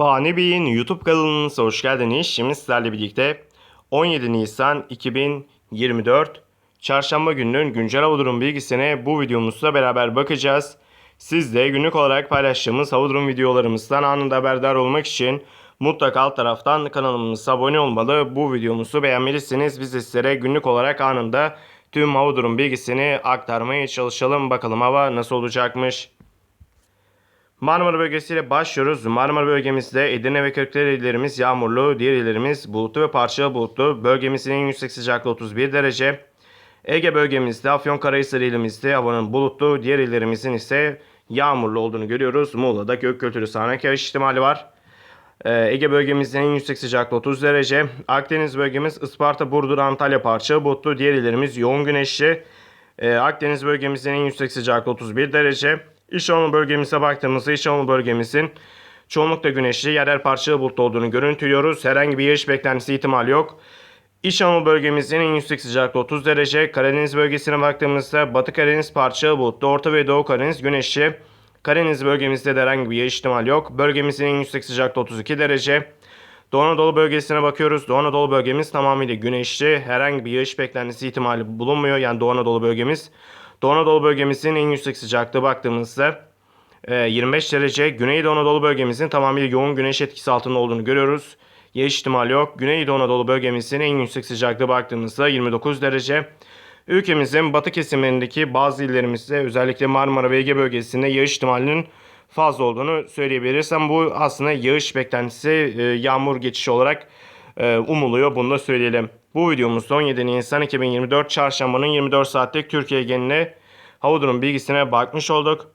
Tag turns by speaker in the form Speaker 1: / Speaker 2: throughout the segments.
Speaker 1: Fani Bey'in YouTube kanalınıza hoş geldiniz. Şimdi sizlerle birlikte 17 Nisan 2024 Çarşamba gününün güncel hava durum bilgisine bu videomuzla beraber bakacağız. Siz de günlük olarak paylaştığımız hava durum videolarımızdan anında haberdar olmak için mutlaka alt taraftan kanalımıza abone olmalı. Bu videomuzu beğenmelisiniz. Biz de sizlere günlük olarak anında tüm hava durum bilgisini aktarmaya çalışalım. Bakalım hava nasıl olacakmış. Marmara bölgesiyle başlıyoruz. Marmara bölgemizde Edirne ve Kırklareli illerimiz yağmurlu, diğer illerimiz bulutlu ve parçalı bulutlu. Bölgemizin en yüksek sıcaklığı 31 derece. Ege bölgemizde, Afyonkarahisar ilimizde havanın bulutlu, diğer illerimizin ise yağmurlu olduğunu görüyoruz. Muğla'da gök gürültülü sağanak yağış ihtimali var. Ee, Ege bölgemizin en yüksek sıcaklığı 30 derece. Akdeniz bölgemiz Isparta, Burdur, Antalya parçalı bulutlu, diğer illerimiz yoğun güneşli. Ee, Akdeniz bölgemizin en yüksek sıcaklığı 31 derece. Anadolu bölgemize baktığımızda Anadolu bölgemizin çoğunlukla güneşli yerel parçalı bulutlu olduğunu görüntülüyoruz. Herhangi bir yağış beklentisi ihtimali yok. İç Anadolu bölgemizin en yüksek sıcaklığı 30 derece. Karadeniz bölgesine baktığımızda Batı Karadeniz parçalı bulutlu, Orta ve Doğu Karadeniz güneşli. Karadeniz bölgemizde de herhangi bir yağış ihtimali yok. Bölgemizin en yüksek sıcaklığı 32 derece. Doğu Anadolu bölgesine bakıyoruz. Doğu Anadolu bölgemiz tamamıyla güneşli. Herhangi bir yağış beklentisi ihtimali bulunmuyor. Yani Doğu Anadolu bölgemiz. Doğu Anadolu bölgemizin en yüksek sıcaklığı baktığımızda e, 25 derece. Güneydoğu Anadolu bölgemizin tamamıyla yoğun güneş etkisi altında olduğunu görüyoruz. Yağış ihtimali yok. Güneydoğu Anadolu bölgemizin en yüksek sıcaklığı baktığımızda 29 derece. Ülkemizin batı kesimlerindeki bazı illerimizde özellikle Marmara ve Ege bölgesinde yağış ihtimalinin fazla olduğunu söyleyebiliriz. Ama bu aslında yağış beklentisi e, yağmur geçişi olarak e, umuluyor. Bunu da söyleyelim. Bu videomuzda 17 Nisan 2024 Çarşamba'nın 24 saatlik Türkiye geneline hava durum bilgisine bakmış olduk.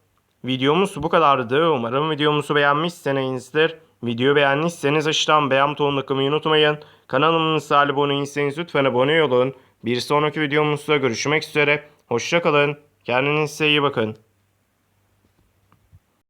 Speaker 1: Videomuz bu kadardı. Umarım videomuzu beğenmişsinizdir. Videoyu beğendiyseniz aşağıdan beğen butonuna tıklamayı unutmayın. Kanalımıza abone değilseniz lütfen abone olun. Bir sonraki videomuzda görüşmek üzere. Hoşçakalın. Kendinize iyi bakın.